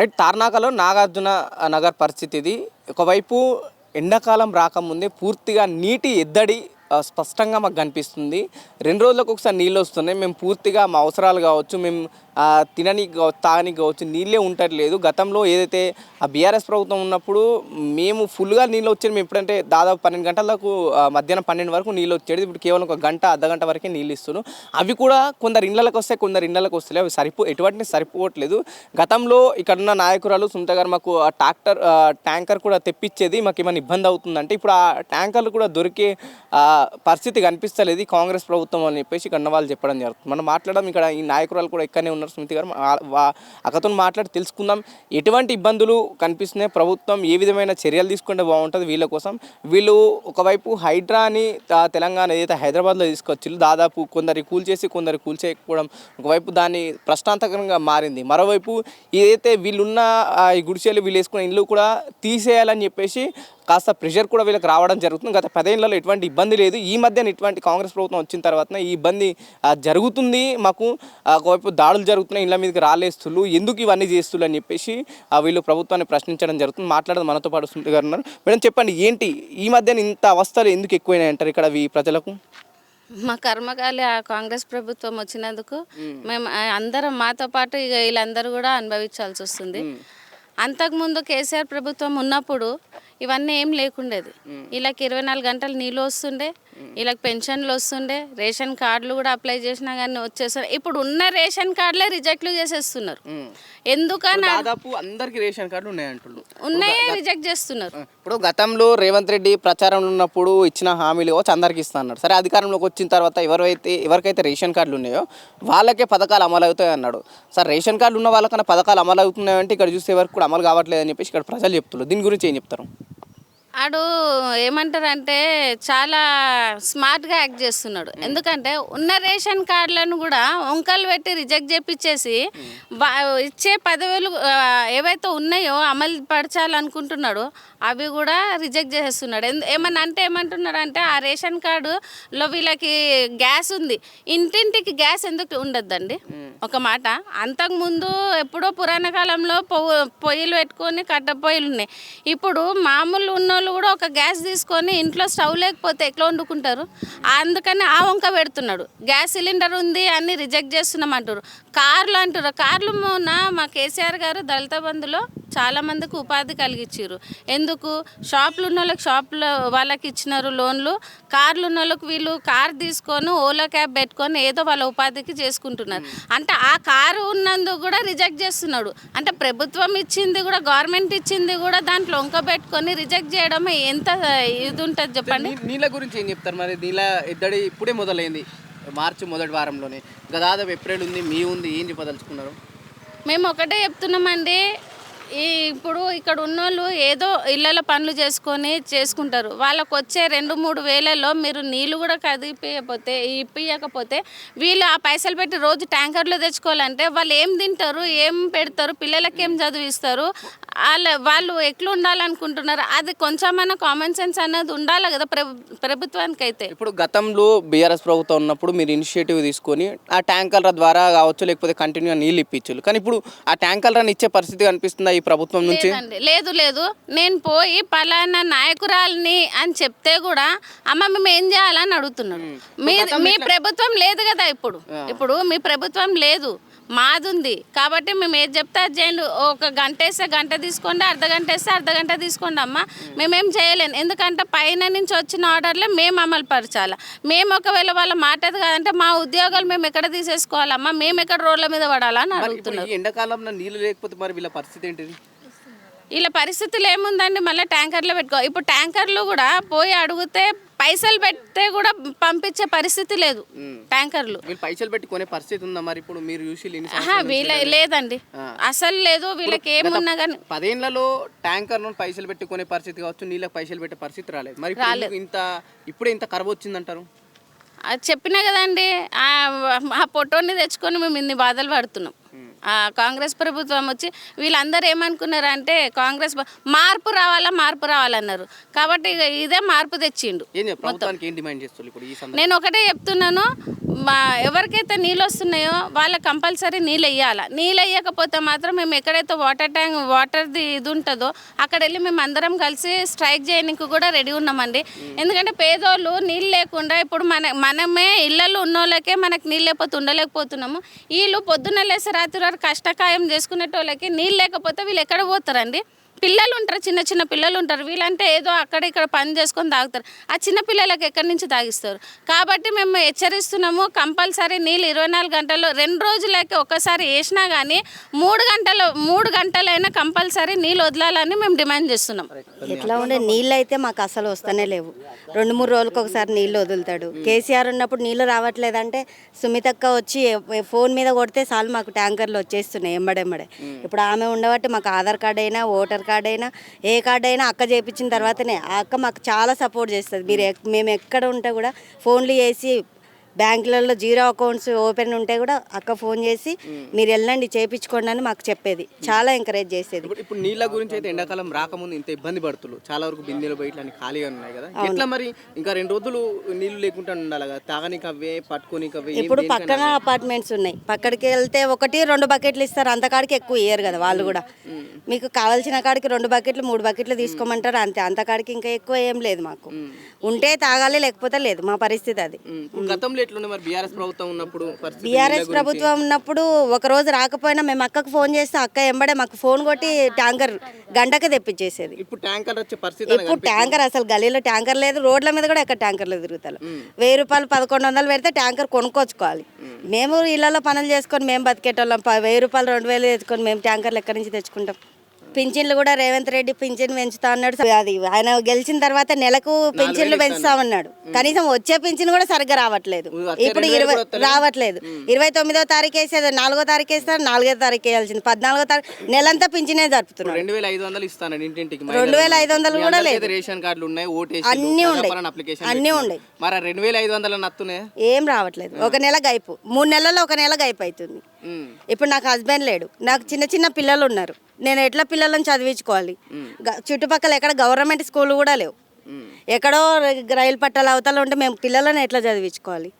Right తార్నాకలో Nagarjuna Nagar పరిస్థితి ఇది. ఒకవైపు ఎండాకాలం రాకముందే పూర్తిగా నీటి ఎద్దడి స్పష్టంగా మాకు కనిపిస్తుంది. రెండు రోజులకు ఒకసారి నీళ్ళు వస్తున్నాయి. మేము పూర్తిగా మా అవసరాలు కావచ్చు మేము తిననీకి తాగనీకి కావచ్చు నీళ్ళే ఉండట్లేదు. గతంలో ఏదైతే ఆ బీఆర్ఎస్ ప్రభుత్వం ఉన్నప్పుడు మేము ఫుల్గా నీళ్ళు వచ్చేది మేము ఎప్పుడంటే దాదాపు పన్నెండు గంటలకు మధ్యాహ్నం పన్నెండు వరకు నీళ్ళు వచ్చేది. ఇప్పుడు కేవలం ఒక గంట అర్ధ గంట వరకే నీళ్ళు ఇస్తున్నాను అవి కూడా కొందరు ఇళ్ళకి వస్తాయి కొందరు ఇళ్ళకి వస్తాయి అవి సరిపో ఎటువంటి సరిపోవట్లేదు. గతంలో ఇక్కడ ఉన్న నాయకురాలు సునీత గారు మాకు ఆ ట్రాక్టర్ ట్యాంకర్ కూడా తెప్పించేది. మాకు ఏమైనా ఇబ్బంది అవుతుందంటే ఇప్పుడు ఆ ట్యాంకర్లు కూడా దొరికే పరిస్థితి కనిపిస్తలేదు. కాంగ్రెస్ ప్రభుత్వం అని చెప్పేసి ఇక్కడ వాళ్ళు చెప్పడం జరుగుతుంది. మనం మాట్లాడడం ఇక్కడ ఈ నాయకురాలు కూడా ఇక్కడనే ఉన్నారు సునీత గారు. అక్కతో మాట్లాడి తెలుసుకుందాం. ఎటువంటి ఇబ్బందులు కనిపిస్తున్నాయి? ప్రభుత్వం ఏ విధమైన చర్యలు తీసుకుంటే బాగుంటుంది వీళ్ళ కోసం? వీళ్ళు ఒకవైపు హైడ్రాని తెలంగాణ ఏదైతే హైదరాబాద్లో తీసుకొచ్చి దాదాపు కొందరి కూల్చేసి కొందరు కూల్చేయకపోవడం ఒకవైపు దాన్ని ప్రశ్నాంతకంగా మారింది. మరోవైపు ఏదైతే వీళ్ళున్న ఈ గుడిసెలు వీళ్ళు వేసుకున్న ఇల్లు కూడా తీసేయాలని చెప్పేసి కాస్త ప్రెషర్ కూడా వీళ్ళకి రావడం జరుగుతుంది. గత పదేళ్ళలో ఎటువంటి ఇబ్బంది లేదు. ఈ మధ్యన ఇటువంటి కాంగ్రెస్ ప్రభుత్వం వచ్చిన తర్వాత ఈ ఇబ్బంది జరుగుతుంది మాకు. ఒకవైపు దాడులు జరుగుతున్నాయి ఇళ్ళ మీదకి రాలేస్తులు ఎందుకు ఇవన్నీ చేస్తులు అని చెప్పేసి వీళ్ళు ప్రభుత్వాన్ని ప్రశ్నించడం జరుగుతుంది. మాట్లాడడం మనతో పాటు సునీత గారు ఉన్నారు. మేడం చెప్పండి ఏంటి ఈ మధ్యన ఇంత అవస్థలు ఎందుకు ఎక్కువైనాయి అంటారు ఇక్కడ ఈ ప్రజలకు? మా కర్మకాలి ఆ కాంగ్రెస్ ప్రభుత్వం వచ్చినందుకు మేము. అందరం మాతో పాటు ఇక వీళ్ళందరూ కూడా అనుభవించాల్సి వస్తుంది. అంతకుముందు కేసీఆర్ ప్రభుత్వం ఉన్నప్పుడు ఇవన్నీ ఏం లేకుండేది. వీళ్ళకి ఇరవై నాలుగు గంటలు నీళ్ళు వస్తుండే వీళ్ళకి పెన్షన్లు వస్తుండే రేషన్ కార్డులు కూడా అప్లై చేసినా కానీ వచ్చేస్తారు ఇప్పుడు ఉన్న రేషన్ కార్డులే రిజెక్ట్లు చేసేస్తున్నారు. ఎందుకని దాదాపు అందరికి రేషన్ కార్డులు ఉన్నాయంటున్నారు ఉన్నాయే రిజెక్ట్ చేస్తున్నారు. ఇప్పుడు గతంలో రేవంత్ రెడ్డి ప్రచారం ఉన్నప్పుడు ఇచ్చిన హామీలు కావచ్చు అందరికి ఇస్తా సరే అధికారంలోకి వచ్చిన తర్వాత ఎవరైతే ఎవరికైతే రేషన్ కార్డులు ఉన్నాయో వాళ్ళకే పథకాలు అమలు అవుతాయి అన్నాడు. సార్ రేషన్ కార్డులు ఉన్న వాళ్ళకన్నా పథకాలు అమలు అవుతున్నాయంటే ఇక్కడ చూసే వరకు కూడా అమలు కావట్లేదు అని చెప్పేసి ఇక్కడ ప్రజలు చెప్తున్నారు. దీని గురించి ఏం చెప్తారు? ఆడు ఏమంటారంటే చాలా స్మార్ట్గా యాక్ట్ చేస్తున్నాడు. ఎందుకంటే ఉన్న రేషన్ కార్డులను కూడా వంకలు పెట్టి రిజెక్ట్ చేపించేసి ఇచ్చే పదవులు ఏవైతే ఉన్నాయో అమలు పరచాలనుకుంటున్నాడో అవి కూడా రిజెక్ట్ చేసేస్తున్నాడు. ఎందు ఏమన్నా అంటే ఏమంటున్నాడు అంటే ఆ రేషన్ కార్డులో వీళ్ళకి గ్యాస్ ఉంది. ఇంటింటికి గ్యాస్ ఎందుకు ఉండద్దండి? ఒక మాట. అంతకుముందు ఎప్పుడో పురాణ కాలంలో పొయ్యిలు పెట్టుకొని కట్ట పొయ్యిలు ఉన్నాయి ఇప్పుడు మామూలు వాళ్ళు కూడా ఒక గ్యాస్ తీసుకొని ఇంట్లో స్టవ్ లేకపోతే ఎట్లా వండుకుంటారు? అందుకని ఆ వంక పెడుతున్నాడు. గ్యాస్ సిలిండర్ ఉంది అని రిజెక్ట్ చేస్తున్నాం అంటారు కార్లు అంటారు కార్లు మొన్న మా కేసీఆర్ గారు దళిత బంధులో చాలా మందికి ఉపాధి కలిగించారు ఎందుకు? షాపులు ఉన్న వాళ్ళకి షాపులో వాళ్ళకి ఇచ్చినారు లోన్లు. కార్లు ఉన్న వాళ్ళకి వీళ్ళు కార్ తీసుకొని ఓలా క్యాబ్ పెట్టుకొని ఏదో వాళ్ళ ఉపాధికి చేసుకుంటున్నారు. అంటే ఆ కారు ఉన్నందుకు కూడా రిజెక్ట్ చేస్తున్నాడు. అంటే ప్రభుత్వం ఇచ్చింది కూడా గవర్నమెంట్ ఇచ్చింది కూడా దాంట్లో వంక పెట్టుకొని రిజెక్ట్ చేయడం ఎంత ఇది ఉంటుంది చెప్పండి? నీళ్ళ గురించి ఏం చెప్తారు మరి? నీళ్ళ ఇద్దడి ఇప్పుడే మొదలైంది. మార్చి మొదటి వారంలోనే. ఇంకా దాదాపు ఏప్రిల్ ఉంది మీ ఉంది ఏం చెప్పదలుచుకున్నారు? మేము ఒకటే చెప్తున్నామండి. ఈ ఇప్పుడు ఇక్కడ ఉన్నోళ్ళు ఏదో ఇళ్ళలో పనులు చేసుకొని చేసుకుంటారు. వాళ్ళకు వచ్చే రెండు మూడు వేలలో మీరు నీళ్ళు కూడా కదిపియకపోతే ఇప్పియకపోతే వీళ్ళు ఆ పైసలు పెట్టి రోజు ట్యాంకర్లు తెచ్చుకోవాలంటే వాళ్ళు ఏం తింటారు ఏం పెడతారు పిల్లలకి ఏం చదివిస్తారు వాళ్ళ వాళ్ళు ఎట్లా ఉండాలనుకుంటున్నారు అది కొంచెమైనా కామన్ సెన్స్ అనేది ఉండాలి కదా ప్రభుత్వానికి అయితే ఇప్పుడు గతంలో బీఆర్ఎస్ ప్రభుత్వం ఉన్నప్పుడు మీరు ఇనిషియేటివ్ తీసుకొని ఆ ట్యాంకర్ల ద్వారా కావచ్చు లేకపోతే కంటిన్యూ నీళ్ళు ఇప్పించారు. కానీ ఇప్పుడు ఆ ట్యాంకర్లను ఇచ్చే పరిస్థితి కనిపిస్తుందా? ఈ ప్రభుత్వం నుంచి? లేదు లేదు. నేను పోయి పలానా నాయకురాలిని అని చెప్తే కూడా అమ్మ మేము ఏం చేయాలని అడుగుతున్నాడు. మీ మీ ప్రభుత్వం లేదు కదా ఇప్పుడు. ఇప్పుడు మీ ప్రభుత్వం లేదు. మాది ఉంది కాబట్టి మేము ఏది చెప్తే అది చేయండి. ఒక గంట వేస్తే గంట తీసుకోండి అర్ధ గంట వేస్తే అర్ధ గంట తీసుకోండి అమ్మ. మేమేం చేయలేము ఎందుకంటే పైన నుంచి వచ్చిన ఆర్డర్లే మేము అమలు పరచాలి. మేము ఒకవేళ వాళ్ళ మాట అది కాదంటే మా ఉద్యోగాలు మేము ఎక్కడ తీసేసుకోవాలమ్మా? మేము ఎక్కడ రోడ్ల మీద పడాలని ఈ ఎండాకాలంలో నీళ్ళు లేకపోతే మరి వీళ్ళ పరిస్థితి ఏంటిది ఇలా పరిస్థితులు ఏముందండి? మళ్ళీ ట్యాంకర్లు పెట్టుకో ఇప్పుడు ట్యాంకర్లు కూడా పోయి అడిగితే పైసలు పెడితే కూడా పంపించే పరిస్థితి లేదు ట్యాంకర్లు. పైసలు పెట్టి కొనే పరిస్థితి ఉందా మరి? ఇప్పుడు మీరు వీళ్ళ లేదండి. అసలు లేదు వీళ్ళకి ఏమున్నా కానీ పదేళ్ళలో ట్యాంకర్ పైసలు పెట్టి కొనే పరిస్థితి కావచ్చు నీళ్ళకి పైసలు పెట్టే పరిస్థితి రాలేదు. మరి ఎందుకు ఇంత ఇప్పుడే ఇంత కరువు వచ్చిందంటారు? అది చెప్పినా కదండి ఆ పొట్టోని తెచ్చుకొని మేము ఇన్ని బాధలు పడుతున్నాం. కాంగ్రెస్ ప్రభుత్వం వచ్చి వీళ్ళందరూ ఏమనుకున్నారంటే కాంగ్రెస్ మార్పు రావాలా మార్పు రావాలన్నారు. కాబట్టి ఇదే మార్పు తెచ్చిండు నేను ఒకటే చెప్తున్నాను ఎవరికైతే నీళ్ళు వస్తున్నాయో వాళ్ళకి కంపల్సరీ నీళ్ళు వేయాలి? నీళ్ళు వేయకపోతే మాత్రం మేము ఎక్కడైతే వాటర్ ట్యాంక్ వాటర్ది ఇది ఉంటుందో అక్కడ వెళ్ళి మేము అందరం కలిసి స్ట్రైక్ చేయడానికి కూడా రెడీ ఉన్నామండి. ఎందుకంటే పేదోళ్ళు నీళ్ళు లేకుండా ఇప్పుడు మన మనమే ఇళ్ళల్లో ఉన్నోళ్ళకే మనకి నీళ్ళు లేకపోతే ఉండలేకపోతున్నాము. వీళ్ళు పొద్దున్న లేసి రాత్రి వారు కష్టకాయం చేసుకునేటోళ్ళకి నీళ్ళు లేకపోతే వీళ్ళు ఎక్కడ పోతారండి? పిల్లలు ఉంటారు చిన్న చిన్న పిల్లలు ఉంటారు వీళ్ళంటే ఏదో అక్కడ ఇక్కడ పని చేసుకొని తాగుతారు. ఆ చిన్న పిల్లలకు ఎక్కడి నుంచి తాగిస్తారు? కాబట్టి మేము హెచ్చరిస్తున్నాము కంపల్సరీ నీళ్ళు ఇరవై నాలుగు గంటలు రెండు రోజులకి ఒకసారి వేసినా కానీ మూడు గంటలు మూడు గంటలైనా కంపల్సరీ నీళ్ళు వదలాలని మేము డిమాండ్ చేస్తున్నాం. ఎట్లా ఉండే? నీళ్ళు అయితే మాకు అసలు వస్తూనే లేవు. రెండు మూడు రోజులకు ఒకసారి నీళ్ళు వదులుతాడు. కేసీఆర్ ఉన్నప్పుడు నీళ్ళు రావట్లేదంటే సుమితక్క వచ్చి ఫోన్ మీద కొడితే చాలు మాకు ట్యాంకర్లు వచ్చేస్తున్నాయి ఎంబడెంబడే ఇప్పుడు ఆమె ఉండబట్టి మాకు ఆధార్ కార్డు అయినా ఓటర్ అయినా ఏ కార్డ్ అయినా అక్క చేయించిన తర్వాతనే. ఆ అక్క మాకు చాలా సపోర్ట్ చేస్తుంది. మీరు ఎక్- మేము ఎక్కడ ఉంటే కూడా ఫోన్లు చేసి బ్యాంకులలో జీరో అకౌంట్స్ ఓపెన్ ఉంటే కూడా అక్క ఫోన్ చేసి మీరు వెళ్ళండి చేపించుకోండి అని మాకు చెప్పేది. చాలా ఎంకరేజ్ చేసేది. ఇప్పుడు నీళ్ళ గురించి అయితే ఎండాకాలం రాకముందు ఇంత ఇబ్బంది పడుతున్నారు. చాలా వరకు బిందెలు బయట ఖాళీగా ఉన్నాయి కదా. ఎట్లా మరి? ఇంకా రెండు రోజులు నీళ్ళు లేకుండా ఉండాలి కదా. తాగనీకి అవే పట్టుకోనీకి అవే ఇప్పుడు పక్కన అపార్ట్మెంట్స్ ఉన్నాయి. పక్కడికి వెళ్తే ఒకటి రెండు బకెట్లు ఇస్తారు. అంత కాడికి ఎక్కువ ఇయ్యరు కదా వాళ్ళు కూడా. మీకు కావాల్సిన కాడికి రెండు బకెట్లు మూడు బకెట్లు తీసుకోమంటారు అంతే. అంత కాడికి ఇంకా ఎక్కువ ఏం లేదు మాకు. ఉంటే తాగాలి లేకపోతే లేదు. మా పరిస్థితి అది. ఉమ్, ఎట్లుండే మరి బీఆర్ఎస్ ప్రభుత్వం ఉన్నప్పుడు బీఆర్ఎస్? ప్రభుత్వం ఒక రోజు రాకపోయినా మేము అక్కకు ఫోన్ చేస్తే అక్క ఎంబడే మాకు ఫోన్ కొట్టి ట్యాంకర్ గంటకి తెప్పించేసేది. ఇప్పుడు ట్యాంకర్ వచ్చే పరిస్థితి ఇప్పుడు ట్యాంకర్ అసలు గలీలో ట్యాంకర్ లేదు రోడ్ల మీద కూడా ఎక్కడ ట్యాంకర్లు తిరుగుతారు. వెయ్యి రూపాయలు పదకొండు వందలు పెడితే ట్యాంకర్ కొనుక్కొచ్చుకోవాలి. మేము. ఇళ్ళలో పనులు చేసుకొని మేము బతికేటోళ్ళం వెయ్యి రూపాయలు రెండు వేలు తెచ్చుకొని మేము ట్యాంకర్లు ఎక్కడి నుంచి తెచ్చుకుంటాం? పింఛన్లు కూడా రేవంత్ రెడ్డి పింఛన్ పెంచుతా అన్నాడు. అది ఆయన గెలిచిన తర్వాత నెలకు పింఛన్లు పెంచుతా ఉన్నాడు కనీసం వచ్చే పింఛన్ కూడా సరిగ్గా రావట్లేదు. ఇప్పుడు ఇరవై. రావట్లేదు. ఇరవై తొమ్మిదో తారీఖు వేసేది నాలుగో తారీఖు వేస్తారు నాలుగో తారీఖు వేయాల్సింది. పద్నాలుగో తారీఖు నెలంతా పింఛనే జరుపుతున్నాడు రెండు వేల ఐదు వందలు ఇస్తాను ఇంటింటికి రెండు వేల ఐదు వందలు కూడా లేదు. రేషన్ కార్డులు ఉన్నాయి ఓటు అన్నీ ఉన్నాయి. అన్నీ ఉన్నాయి. మరి రెండు వేల ఐదు వందల నత్తున్నాయా ఏం రావట్లేదు. ఒక నెల గైపు. మూడు నెలల్లో ఒక నెల గైపు అవుతుంది. ఇప్పుడు నాకు హస్బెండ్ లేడు. నాకు చిన్న చిన్న పిల్లలు ఉన్నారు. నేను ఎట్లా పిల్లలను చదివించుకోవాలి? చుట్టుపక్కల ఎక్కడ గవర్నమెంట్ స్కూల్ కూడా లేవు. ఎక్కడో రైలు పట్టాల అవతల ఉంటే మేము పిల్లలను ఎట్లా చదివించుకోవాలి?